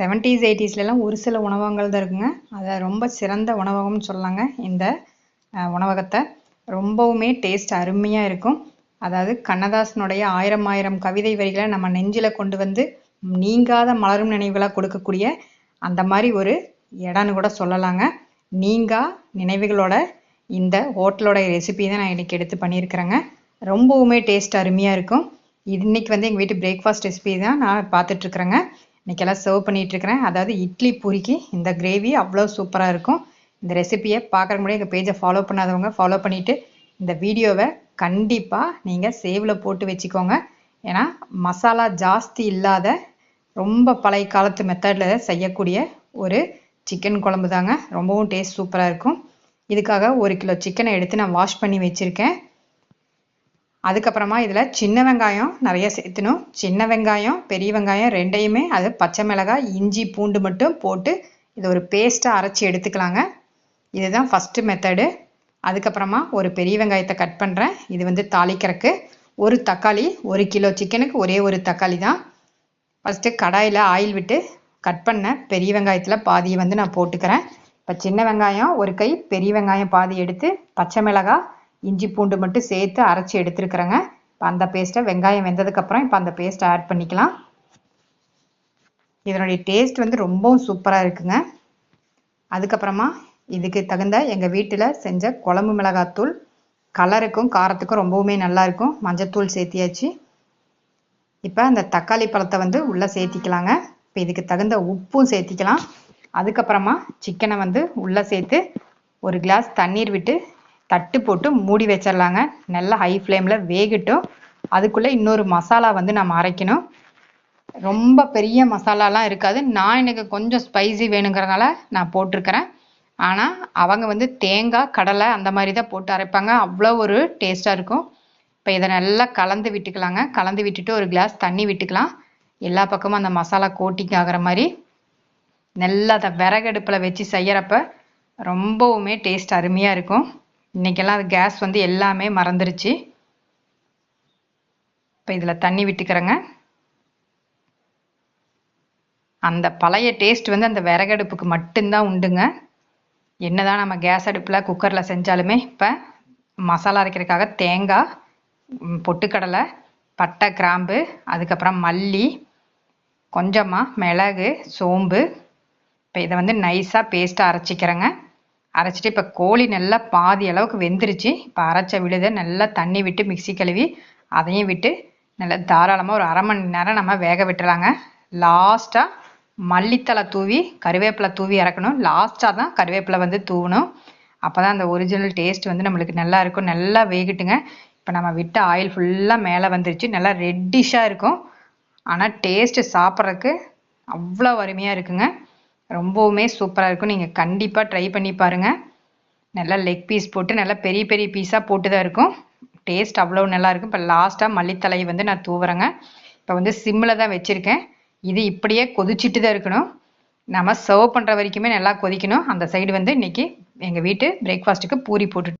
Seventies எயிட்டிஸ்லலாம் ஒரு சில உணவகங்கள் தான் இருக்குங்க. அதை ரொம்ப சிறந்த உணவகம்னு சொல்லலாங்க இந்த உணவகத்தை ரொம்பவுமே டேஸ்ட் அருமையாக இருக்கும். அதாவது கண்ணதாசனுடைய ஆயிரம் ஆயிரம் கவிதை வரிகளை நம்ம நெஞ்சில் கொண்டு வந்து நீங்காத மலரும் நினைவுகளாக கொடுக்கக்கூடிய அந்த மாதிரி ஒரு இடம்னு கூட சொல்லலாங்க. நீங்கா நினைவுகளோட இந்த ஹோட்டலோட ரெசிபி தான் நான் இன்றைக்கி எடுத்து பண்ணியிருக்கிறேங்க. ரொம்பவுமே டேஸ்ட் அருமையாக இருக்கும். இது இன்னைக்கு வந்து எங்கள் வீட்டு பிரேக்ஃபாஸ்ட் ரெசிபி தான் நான் பார்த்துட்ருக்குறேங்க இன்னைக்கெல்லாம் சர்வ் பண்ணிட்டு இருக்கிறேன் அதாவது இட்லி பூரிக்கு இந்த கிரேவி அவ்வளோ சூப்பராக இருக்கும். இந்த ரெசிபியை பார்க்குற முன்னாடி எங்கள் பேஜை ஃபாலோ பண்ணாதவங்க ஃபாலோ பண்ணிவிட்டு இந்த வீடியோவை கண்டிப்பாக நீங்கள் சேவில் போட்டு வச்சுக்கோங்க. ஏன்னா மசாலா ஜாஸ்தி இல்லாத ரொம்ப பழைய காலத்து மெத்தடில் செய்யக்கூடிய ஒரு சிக்கன் குழம்பு தாங்க ரொம்பவும் டேஸ்ட் சூப்பராக இருக்கும். இதுக்காக ஒரு கிலோ சிக்கனை எடுத்து நான் வாஷ் பண்ணி வச்சுருக்கேன். அதுக்கப்புறமா இதில் சின்ன வெங்காயம் நிறைய சேர்த்துணும். சின்ன வெங்காயம் பெரிய வெங்காயம் ரெண்டையுமே அது பச்சை மிளகாய் இஞ்சி பூண்டு மட்டும் போட்டு இது ஒரு பேஸ்ட்டாக அரைச்சி எடுத்துக்கலாங்க. இதுதான் ஃபஸ்ட்டு மெத்தடு அதுக்கப்புறமா ஒரு பெரிய வெங்காயத்தை கட் பண்ணுறேன் இது வந்து தாளிக்கிறதுக்கு ஒரு தக்காளி ஒரு கிலோ சிக்கனுக்கு ஒரே ஒரு தக்காளி தான். ஃபஸ்ட்டு கடாயில் ஆயில் விட்டு கட் பண்ண பெரிய வெங்காயத்தில் பாதியை வந்து நான் போட்டுக்கிறேன். இப்போ சின்ன வெங்காயம் ஒரு கை பெரிய வெங்காயம் பாதி எடுத்து பச்சை மிளகாய் இஞ்சி பூண்டு மட்டும் சேர்த்து அரைச்சி எடுத்துருக்குறேங்க. இப்போ அந்த பேஸ்ட்டை வெங்காயம் வெந்ததுக்கப்புறம் இப்போ அந்த பேஸ்ட்டை ஆட் பண்ணிக்கலாம். இதனுடைய டேஸ்ட் வந்து ரொம்பவும் சூப்பராக இருக்குங்க. அதுக்கப்புறமா இதுக்கு தகுந்த எங்கள் வீட்டில் செஞ்ச குழம்பு மிளகாத்தூள் கலருக்கும் காரத்துக்கும் ரொம்பவுமே நல்லா இருக்கும். மஞ்சத்தூள் சேர்த்தியாச்சு. இப்போ அந்த தக்காளி பழத்தை வந்து உள்ளே சேர்த்திக்கலாங்க. இப்போ இதுக்கு தகுந்த உப்பும் சேர்த்திக்கலாம். அதுக்கப்புறமா சிக்கனை வந்து உள்ளே சேர்த்து ஒரு கிளாஸ் தண்ணீர் விட்டு தட்டு போட்டு மூடி வச்சிடலாங்க. நல்லா ஹை ஃப்ளேமில் வேகட்டும். அதுக்குள்ளே இன்னொரு மசாலா வந்து நம்ம அரைக்கணும். ரொம்ப பெரிய மசாலாலாம் இருக்காது. நான் எனக்கு கொஞ்சம் ஸ்பைசி வேணுங்கிறனால நான் போட்டிருக்கிறேன். ஆனால் அவங்க வந்து தேங்காய் கடலை அந்த மாதிரி தான் போட்டு அரைப்பாங்க. அவ்வளோ ஒரு டேஸ்ட்டாக இருக்கும். இப்போ இதை நல்லா கலந்து விட்டுக்கலாங்க. கலந்து விட்டுட்டு ஒரு கிளாஸ் தண்ணி விட்டுக்கலாம். எல்லா பக்கமும் அந்த மசாலா கோட்டிங் ஆகிற மாதிரி. நல்லா அதை விறகடுப்பில் வச்சு செய்கிறப்ப ரொம்பவுமே டேஸ்ட் அருமையாக இருக்கும். இன்றைக்கெல்லாம் அது கேஸ் வந்து எல்லாமே மறந்துருச்சு. இப்போ இதில் தண்ணி விட்டுக்கிறேங்க. அந்த பழைய டேஸ்ட் வந்து அந்த விறகடுப்புக்கு மட்டும்தான் உண்டுங்க. என்னதான் நம்ம கேஸ் அடுப்பில் குக்கரில் செஞ்சாலுமே இப்போ மசாலா அரைக்கிறதுக்காக தேங்காய் பொட்டுக்கடலை பட்டை கிராம்பு அதுக்கப்புறம் மல்லி கொஞ்சமாக மிளகு சோம்பு. இப்போ இதை வந்து நைஸாக பேஸ்ட்டாக அரைச்சிக்கிறேங்க. அரைச்சிட்டு இப்போ கோழி நல்லா பாதி அளவுக்கு வெந்துருச்சு. இப்போ அரைச்ச விழுதை நல்லா தண்ணி விட்டு மிக்ஸி கழுவி அதையும் விட்டு நல்லா தாராளமாக ஒரு அரை மணி நேரம் நம்ம வேக விட்டுறாங்க லாஸ்ட்டாக மல்லித்தலை தூவி கருவேப்பிலை தூவி இறக்கணும் லாஸ்ட்டாக தான் கருவேப்பிலை வந்து தூவணும். அப்போ தான் அந்த ஒரிஜினல் டேஸ்ட் வந்து நம்மளுக்கு நல்லா இருக்கும். நல்லா வேகட்டுங்க. இப்போ நம்ம விட்ட ஆயில் ஃபுல்லாக மேலே வந்துருச்சு. நல்லா ரெட்டிஷாக இருக்கும். ஆனால் டேஸ்ட்டு சாப்பிட்றதுக்கு அவ்வளோ அருமையாக இருக்குங்க. ரொம்பவுமே சூப்பராக இருக்கும். நீங்கள் கண்டிப்பாக ட்ரை பண்ணி பாருங்கள் நல்லா லெக் பீஸ் போட்டு நல்லா பெரிய பெரிய பீஸாக போட்டு தான் இருக்கும். டேஸ்ட் அவ்வளோ நல்லாயிருக்கும் இப்போ லாஸ்ட்டாக மல்லித்தலையை வந்து நான் தூவுறேங்க. இப்போ வந்து சிம்மில் தான் வச்சுருக்கேன். இது இப்படியே கொதிச்சிட்டு தான் இருக்கணும். நம்ம சர்வ் பண்ணுற வரைக்குமே நல்லா கொதிக்கணும். அந்த சைடு வந்து இன்னைக்கு எங்கள் வீட்டு பிரேக்ஃபாஸ்ட்டுக்கு பூரி போட்டு